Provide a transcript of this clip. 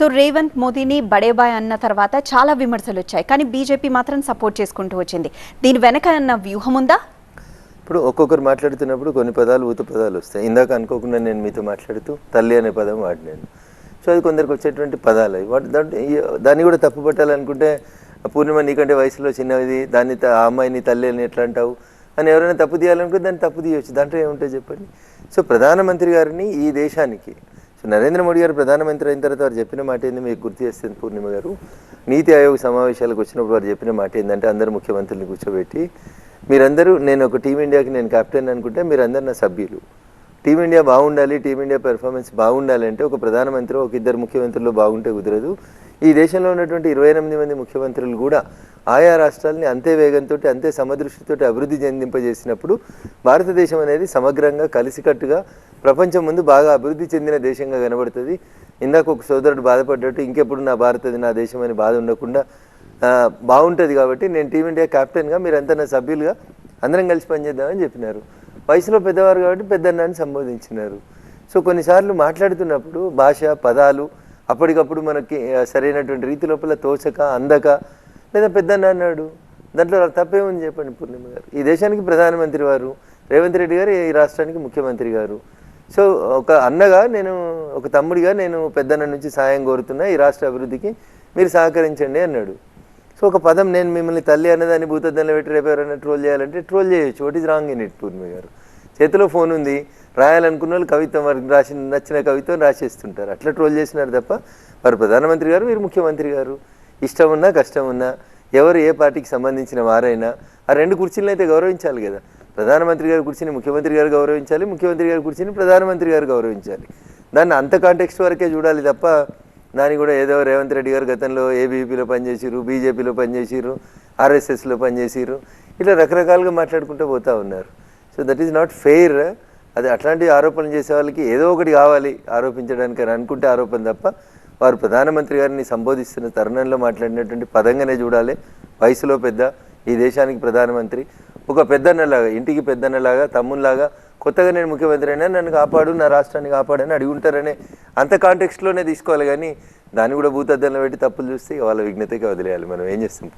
So Revanth మోదీని బడేబాయ్ అన్న తర్వాత చాలా విమర్శలు వచ్చాయి కానీ బీజేపీ మాత్రం సపోర్ట్ చేసుకుంటూ వచ్చింది. దీని వెనక అన్న వ్యూహం ఉందా ఇప్పుడు ఒక్కొక్కరు మాట్లాడుతున్నప్పుడు కొన్ని పదాలు ఊత పదాలు వస్తాయి. ఇందాక అనుకోకుండా నేను మీతో మాట్లాడుతూ తల్లి అనే పదం వాడినాను. సో అది కొందరికి వచ్చేటువంటి పదాలు అవి వాటి దాంట్లో దాన్ని కూడా తప్పు పట్టాలనుకుంటే పూర్ణిమ నీకంటే వయసులో చిన్నది దాన్ని త- ఆ అమ్మాయిని తల్లి అని ఎట్లా అంటావు? అని ఎవరైనా తప్పు తీయాలనుకుంటే దాన్ని తప్పు తీయవచ్చు దాంట్లో ఏముంటుంది చెప్పండి? సో ప్రధానమంత్రి గారిని ఈ దేశానికి సో నరేంద్ర మోడీ గారు ప్రధానమంత్రి అయిన తర్వాత వారు చెప్పిన మాట ఏంది? మీకు గుర్తు చేస్తుంది పూర్ణిమ గారు. నీతి ఆయోగ్ సమావేశాలకు వచ్చినప్పుడు వారు చెప్పిన మాట ఏంటంటే అందరు ముఖ్యమంత్రులను కూర్చోబెట్టి మీరందరూ నేను ఒక టీమిండియాకి నేను కెప్టెన్ అనుకుంటే మీరందరు నా సభ్యులు. టీమిండియా బాగుండాలి టీమిండియా పెర్ఫార్మెన్స్ బాగుండాలి అంటే ఒక ప్రధానమంత్రి ఒక ఇద్దరు ముఖ్యమంత్రులు బాగుంటే కుదరదు. ఈ దేశంలో ఉన్నటువంటి ఇరవై ఎనిమిది మంది ముఖ్యమంత్రులు కూడా ఆయా రాష్ట్రాలని అంతే వేగంతో అంతే సమదృష్టితో అభివృద్ధి చెందింపజేసినప్పుడు భారతదేశం అనేది సమగ్రంగా కలిసికట్టుగా ప్రపంచం ముందు బాగా అభివృద్ధి చెందిన దేశంగా కనబడుతుంది. ఇందాక ఒక సోదరుడు బాధపడ్డట్టు ఇంకెప్పుడు నా భారతది నా దేశం అని బాధ ఉండకుండా బాగుంటుంది కాబట్టి నేను టీమిండియా కెప్టెన్గా మీరంతా నా సభ్యులుగా అందరం కలిసి పనిచేద్దామని చెప్పినారు. వయసులో పెద్దవారు కాబట్టి పెద్దన్నాన్ని సంబోధించినారు. సో కొన్నిసార్లు మాట్లాడుతున్నప్పుడు భాష పదాలు అప్పటికప్పుడు మనకి సరైనటువంటి రీతి లోపల తోచక అందక లేదా పెద్దన్న అన్నాడు. దాంట్లో తప్పేముంది చెప్పండి పూర్ణిమ గారు. ఈ దేశానికి ప్రధానమంత్రి వారు రేవంత్ రెడ్డి గారు ఈ రాష్ట్రానికి ముఖ్యమంత్రి గారు. సో ఒక అన్నగా నేను ఒక తమ్ముడిగా నేను పెద్దన్న నుంచి సాయం కోరుతున్నా ఈ రాష్ట్ర అభివృద్ధికి మీరు సహకరించండి అన్నాడు. సో ఒక పదం నేను మిమ్మల్ని తల్లి అన్నదాన్ని భూతద్దంలో పెట్టి రేపు ఎవరైనా ట్రోల్ చేయాలంటే ట్రోల్ చేయొచ్చు. What is wrong in it Purnima garu? చేతిలో ఫోన్ ఉంది రాయాలనుకున్న వాళ్ళు కవిత్వం వారికి రాసిన నచ్చిన కవిత్వం రాసేస్తుంటారు. అట్లా ట్రోల్ చేసినారు తప్ప వారు ప్రధానమంత్రి గారు వీరు ముఖ్యమంత్రి గారు ఇష్టం ఉన్నా కష్టం ఉన్నా ఎవరు ఏ పార్టీకి సంబంధించిన వారైనా ఆ రెండు కుర్చీలను అయితే గౌరవించాలి కదా. ప్రధానమంత్రి గారి కుర్చీని ముఖ్యమంత్రి గారు గౌరవించాలి ముఖ్యమంత్రి గారి కుర్చీని ప్రధానమంత్రి గారు గౌరవించాలి. దాన్ని అంత కాంటెక్స్ట్ వరకే చూడాలి తప్ప దాన్ని కూడా ఏదో రేవంత్ రెడ్డి గారు గతంలో ఏబీపీలో పనిచేసిరు బీజేపీలో పనిచేసిరు ఆర్ఎస్ఎస్లో పనిచేసిరు ఇట్లా రకరకాలుగా మాట్లాడుకుంటూ పోతా ఉన్నారు. So that is not fair అది అట్లాంటి ఆరోపణలు చేసే వాళ్ళకి ఏదో ఒకటి కావాలి ఆరోపించడానికి అని అనుకుంటే ఆరోపణ తప్ప వారు ప్రధానమంత్రి గారిని సంబోధిస్తున్న తరుణంలో మాట్లాడినటువంటి పదంగానే చూడాలి. వయసులో పెద్ద ఈ దేశానికి ప్రధానమంత్రి. ఒక పెద్దన్నలాగా ఇంటికి పెద్దన్నలాగా తమ్ముళ్ళలాగా కొత్తగా నేను ముఖ్యమంత్రి అయినా నన్ను కాపాడు నా రాష్ట్రాన్ని కాపాడని అడిగి ఉంటారనే అంత కాంటెక్స్ట్లోనే తీసుకోవాలి. కానీ దాన్ని కూడా భూతద్దంలో పెట్టి తప్పులు చూస్తే వాళ్ళ విఘ్నతకి వదిలేయాలి. మనం ఏం చేస్తాం?